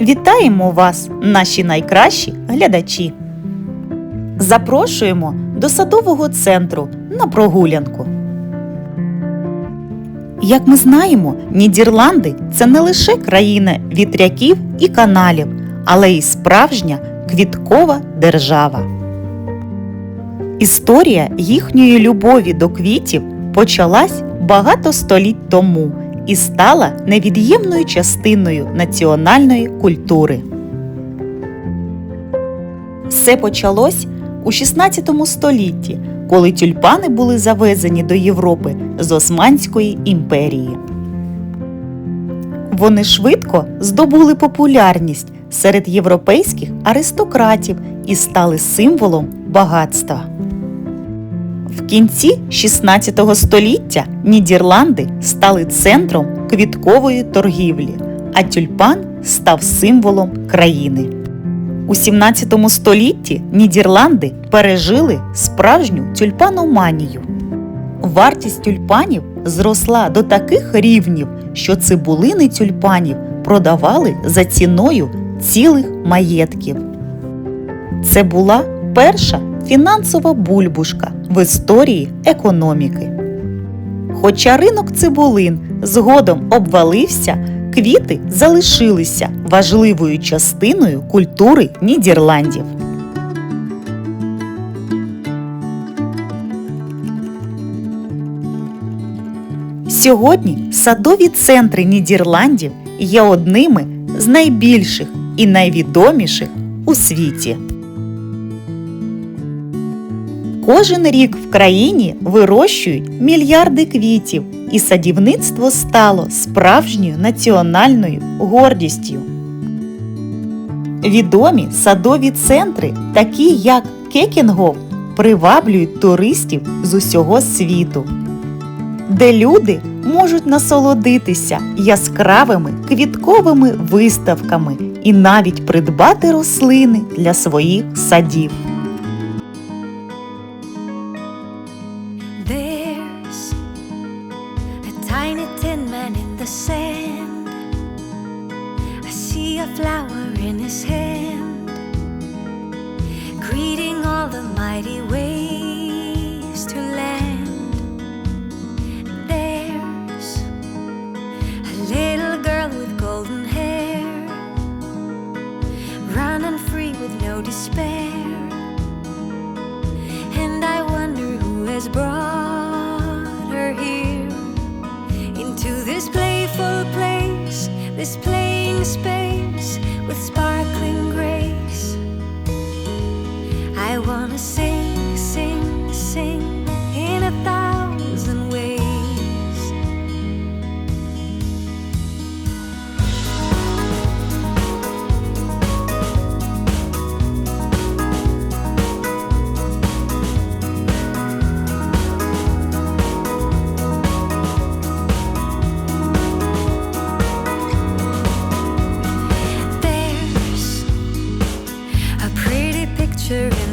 Вітаємо вас, наші найкращі глядачі! Запрошуємо до садового центру на прогулянку. Як ми знаємо, Нідерланди це не лише країна вітряків і каналів, але й справжня квіткова держава. Історія їхньої любові до квітів почалась багато століть тому і стала невід'ємною частиною національної культури. Все почалось у 16 столітті, коли тюльпани були завезені до Європи з Османської імперії. Вони швидко здобули популярність серед європейських аристократів і стали символом багатства. В кінці 16 століття Нідерланди стали центром квіткової торгівлі, а тюльпан став символом країни. У 17 столітті Нідерланди пережили справжню тюльпаноманію. Вартість тюльпанів зросла до таких рівнів, що цибулини тюльпанів продавали за ціною цілих маєтків. Це була перша фінансова бульбушка в історії економіки. Хоча ринок цибулин згодом обвалився, квіти залишилися важливою частиною культури Нідерландів. Сьогодні садові центри Нідерландів є одними з найбільших і найвідоміших у світі. Кожен рік в країні вирощують мільярди квітів, і садівництво стало справжньою національною гордістю. Відомі садові центри, такі як Кекінгов, приваблюють туристів з усього світу, де люди можуть насолодитися яскравими квітковими виставками і навіть придбати рослини для своїх садів. His hand, greeting all the mighty waves to land. There's a little girl with golden hair, running free with no despair. And I wonder who has brought her here into this playful place, this playing space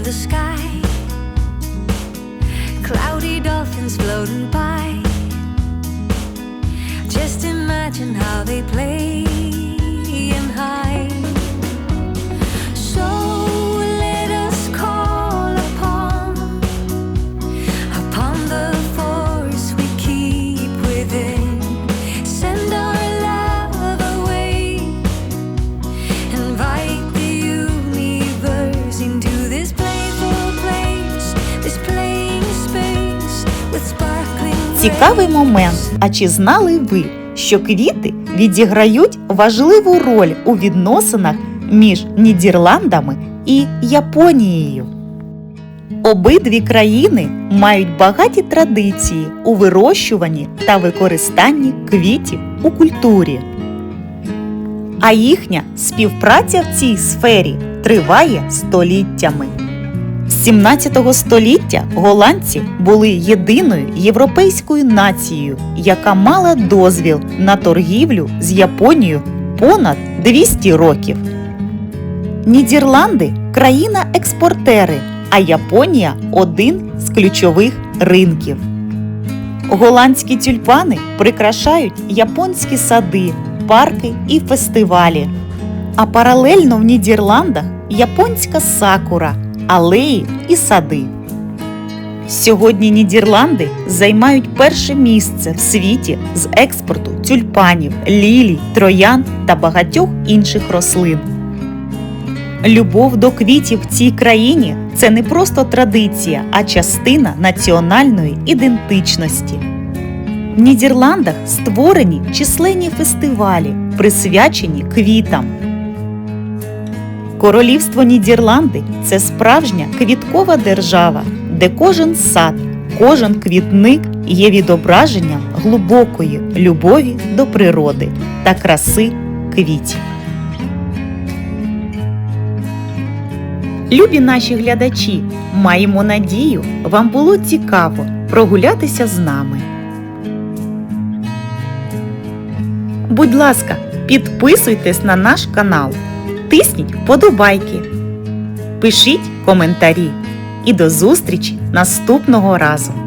the sky. Cloudy dolphins floating by. Just imagine how they play Цікавий момент. А чи знали ви, що квіти відіграють важливу роль у відносинах між Нідерландами і Японією? Обидві країни мають багаті традиції у вирощуванні та використанні квітів у культурі. А їхня співпраця в цій сфері триває століттями. З 17 століття голландці були єдиною європейською нацією, яка мала дозвіл на торгівлю з Японією понад 200 років. Нідерланди країна-експортери, а Японія один з ключових ринків. Голландські тюльпани прикрашають японські сади, парки і фестивалі. А паралельно в Нідерландах японська сакура, алеї і сади. Сьогодні Нідерланди займають перше місце в світі з експорту тюльпанів, лілій, троян та багатьох інших рослин. Любов до квітів в цій країні це не просто традиція, а частина національної ідентичності. В Нідерландах створені численні фестивалі, присвячені квітам. Королівство Нідерланди це справжня квіткова держава, де кожен сад, кожен квітник є відображенням глибокої любові до природи та краси квітів. Любі наші глядачі, маємо надію, вам було цікаво прогулятися з нами. Будь ласка, підписуйтесь на наш канал, тисніть вподобайки, пишіть коментарі і до зустрічі наступного разу!